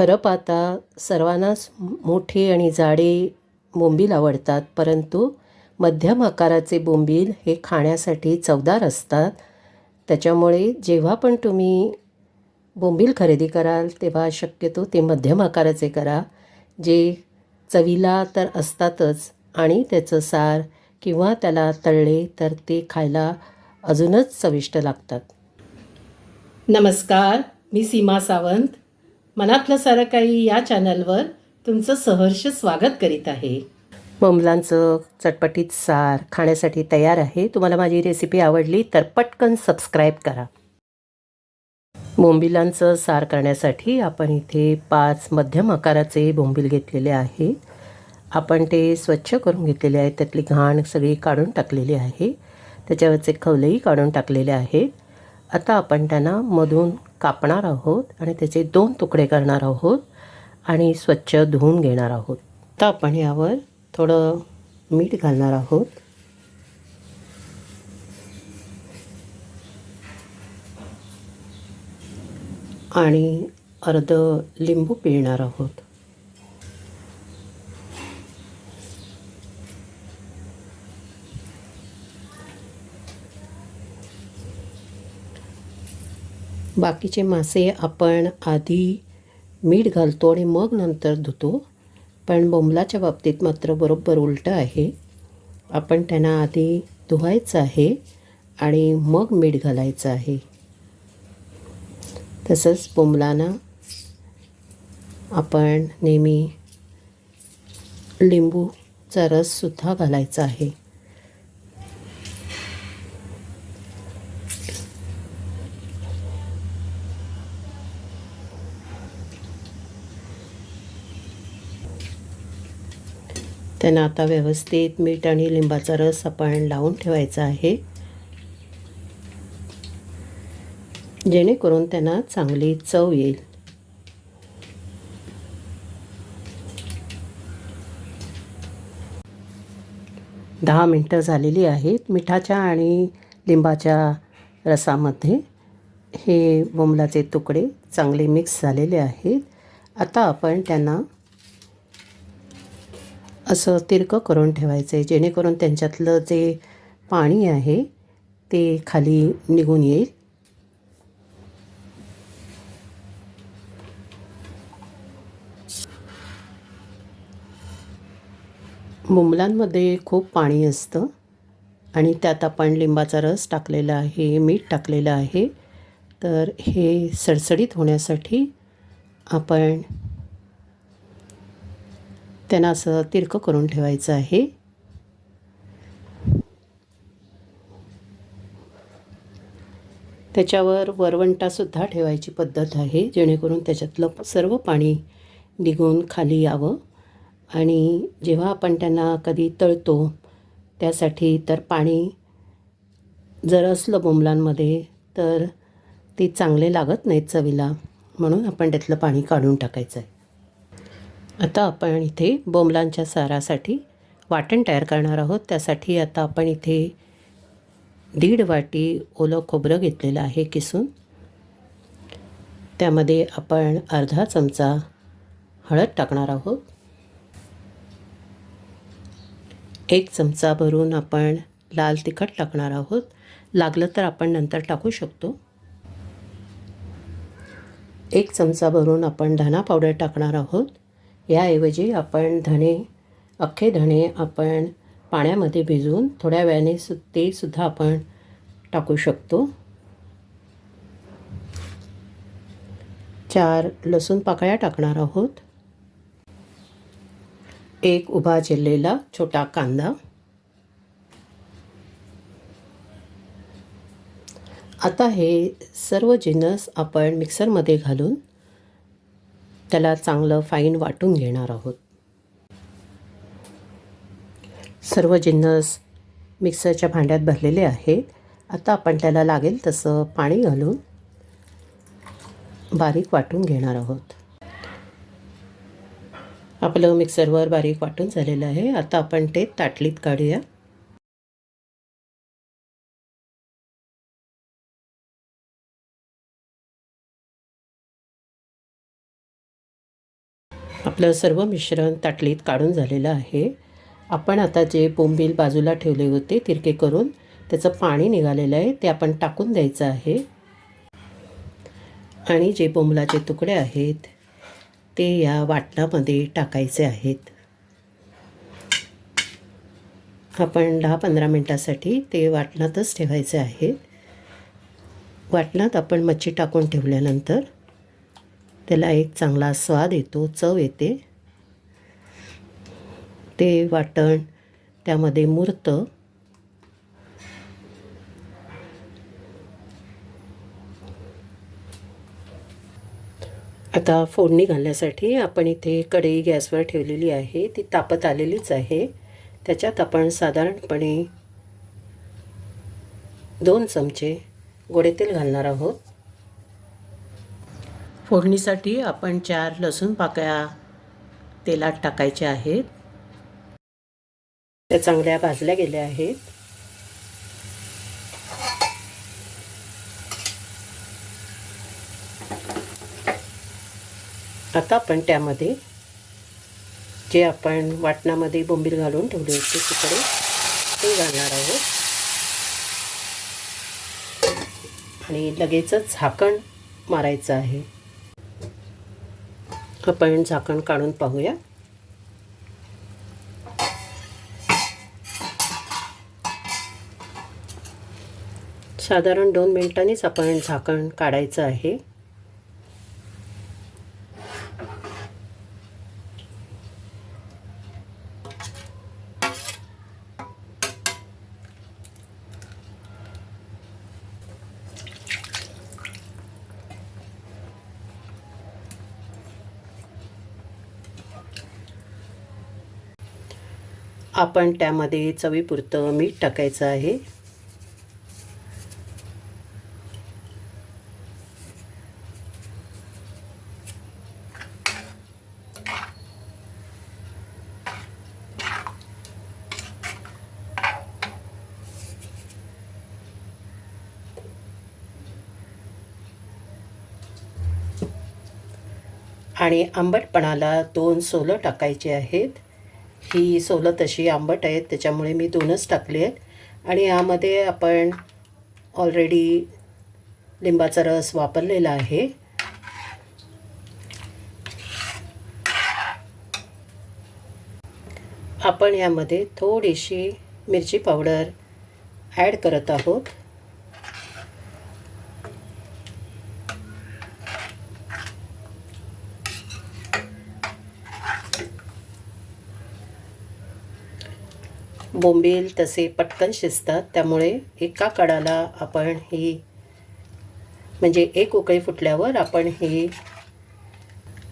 खरं पाहता सर्वांनाच मोठे आणि जाडे बोंबील आवडतात परंतु मध्यम आकाराचे बोंबील हे खाण्यासाठी चवदार असतात. त्याच्यामुळे जेव्हा पण तुम्ही बोंबील खरेदी कराल तेव्हा शक्यतो ते मध्यम आकाराचे करा जे चवीला तर असतातच आणि त्याचं सार किंवा त्याला तळले तर ते खायला अजूनच चविष्ट लागतात. नमस्कार मी सीमा सावंत. मनातलं सारं काही या चॅनलवर तुमचं सहर्ष स्वागत करीत आहे. बोंबलांचं चटपटीत सार खाण्यासाठी तयार आहे. तुम्हाला माझी रेसिपी आवडली तर पटकन सबस्क्राईब करा. बोंबिलांचं सार करण्यासाठी आपण इथे पाच मध्यम आकाराचे बोंबील घेतलेले आहे. आपण ते स्वच्छ करून घेतलेले आहेत. त्यातली घाण सगळी काढून टाकलेली आहे. त्याच्यावरचे खवलेही काढून टाकलेले आहेत. आता आपण त्यांना मधून कापणार आहोत आणि त्याचे दोन तुकडे करणार आहोत आणि स्वच्छ धुवून घेणार आहोत. तर आपण यावर थोडं मीठ घालणार आहोत. आणि अर्ध लिंबू पिळणार आहोत. बाकीचे मासे आपण आधी मीठ घालतो आणि मग नंतर धुतो. पण बोंबलाच्या बाबतीत मात्र बरोबर उलटं आहे. आपण त्यांना आधी धुवायचं आहे आणि मग मीठ घालायचं आहे. तसंच बोंबलांना आपण नेहमी लिंबूचा रससुद्धा घालायचा आहे. त्यांना आता व्यवस्थित मीठ आणि लिंबाचा रस आपण लावून ठेवायचा आहे. जेणेकरून त्यांना चांगली चव येईल. दहा मिनटं झालेली आहेत. मिठाच्या आणि लिंबाच्या रसामध्ये हे बोंबलाचे तुकडे चांगले मिक्स झालेले आहेत. आता आपण त्यांना असं तिरकं करून ठेवायचं आहे जेणेकरून त्यांच्यातलं जे पाणी आहे ते खाली निघून येईल. मुंबलांमध्ये खूप पाणी असतं आणि त्यात आपण लिंबाचा रस टाकलेला आहे मीठ टाकलेलं आहे. तर हे सडसडीत होण्यासाठी आपण त्यांना असं तिरकं करून ठेवायचं आहे. त्याच्यावर वरवंटासुद्धा ठेवायची पद्धत आहे जेणेकरून त्याच्यातलं सर्व पाणी निघून खाली यावं. आणि जेव्हा आपण त्यांना कधी तळतो त्यासाठी तर पाणी जर असलं बोंबलांमध्ये तर ते चांगले लागत नाहीत चवीला. म्हणून आपण त्यातलं पाणी काढून टाकायचं आहे. आता आपण इथे बोंबलांच्या सारासाठी वाटण तयार करणार आहोत. त्यासाठी आता आपण इथे दीड वाटी ओलं खोबरं घेतलेलं आहे किसून. त्यामध्ये आपण अर्धा चमचा हळद टाकणार आहोत. एक चमचा भरून आपण लाल तिखट टाकणार आहोत. लागलं तर आपण नंतर टाकू शकतो. एक चमचा भरून आपण धना पावडर टाकणार आहोत. याऐवजी आपण धणे अख्खे धणे आपण पाण्यामध्ये भिजवून थोड्या वेळाने सु ते सुद्धा आपण टाकू शकतो. चार लसूण पाकळ्या टाकणार आहोत. एक उभा चिरलेला छोटा कांदा. आता हे सर्व जिनस आपण मिक्सरमध्ये घालून त्याला चांगलं फाईन वाटून घेणार आहोत. सर्व जिन्नस मिक्सरच्या भांड्यात भरलेले आहेत. आता आपण त्याला लागेल तसं पाणी घालून बारीक वाटून घेणार आहोत. आपलं मिक्सरवर बारीक वाटून झालेलं आहे. आता आपण ते ताटलीत काढूया. आपलं सर्व मिश्रण ताटलीत काढून झालेलं आहे. आपण आता जे बोंबील बाजूला ठेवले होते तिरके करून त्याचं पाणी निघालेलं आहे ते आपण टाकून द्यायचं आहे. आणि जे बोंबलाचे तुकडे आहेत ते या वाटणामध्ये टाकायचे आहेत. आपण दहा पंधरा मिनटासाठी ते वाटणातच ठेवायचे आहे. वाटणात आपण मच्छी टाकून ठेवल्यानंतर त्याला एक चांगला स्वाद येतो चव येते. ते वाटण त्यामध्ये मुरतं. आता फोडणी घालण्यासाठी आपण इथे कढई गॅसवर ठेवलेली आहे. ती तापत आलेलीच आहे. त्याच्यात आपण साधारणपणे दोन चमचे गोडे तेल घालणार आहोत. फोडणीसाठी आपण चार लसूण पाकळ्या तेलात टाकायच्या आहेत. त्या चांगल्या भाजल्या गेल्या आहेत. आता आपण त्यामध्ये जे आपण वाटणामध्ये बोंबील घालून ठेवले होते तिकडे ते घालणार आहोत. आणि लगेचच झाकण मारायचं आहे. आपण झाकण काढून पाहूया. साधारण दोन मिनिटांनीच आपण झाकण काढायचं आहे. आपण त्यामध्ये चवीपुरतं मीठ टाकायचं आहे. आणि आंबटपणाला दोन सोलं टाकायचे आहेत. ही सोलं तशी आंबट आहेत त्याच्यामुळे मी दोनच टाकली आहेत. आणि यामध्ये आपण ऑलरेडी लिंबाचा रस वापरलेला आहे. आपण यामध्ये थोडीशी मिरची पावडर ॲड करत आहोत. बोंबील तसे पटकन शिजतात त्यामुळे एका कडाला आपण ही म्हणजे एक उकळी फुटल्यावर आपण ही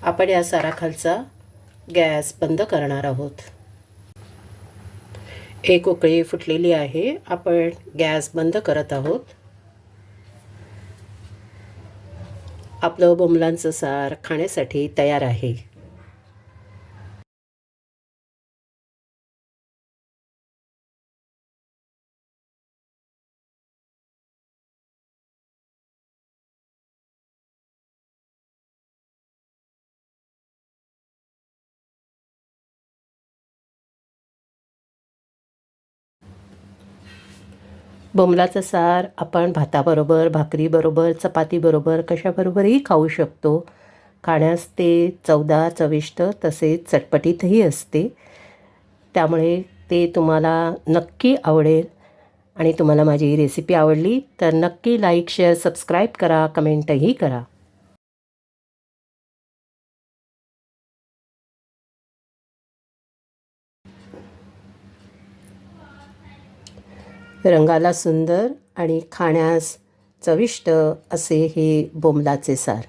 आपण या साराखालचा गॅस बंद करणार आहोत. एक उकळी फुटलेली आहे आपण गॅस बंद करत आहोत. आपलं बोंबलांचं सार खाण्यासाठी तयार आहे. बोंबलाचं सार आपण भाताबरोबर भाकरीबरोबर चपातीबरोबर कशाबरोबरही खाऊ शकतो. खाण्यास ते चवदार चविष्ट तसेच चटपटीतही असते. त्यामुळे ते तुम्हाला नक्की आवडेल. आणि तुम्हाला माझी रेसिपी आवडली तर नक्की लाईक शेअर सबस्क्राईब करा कमेंटही करा. रंगाला सुंदर आणि खाण्यास चविष्ट असे हे बोंबलाचे सार.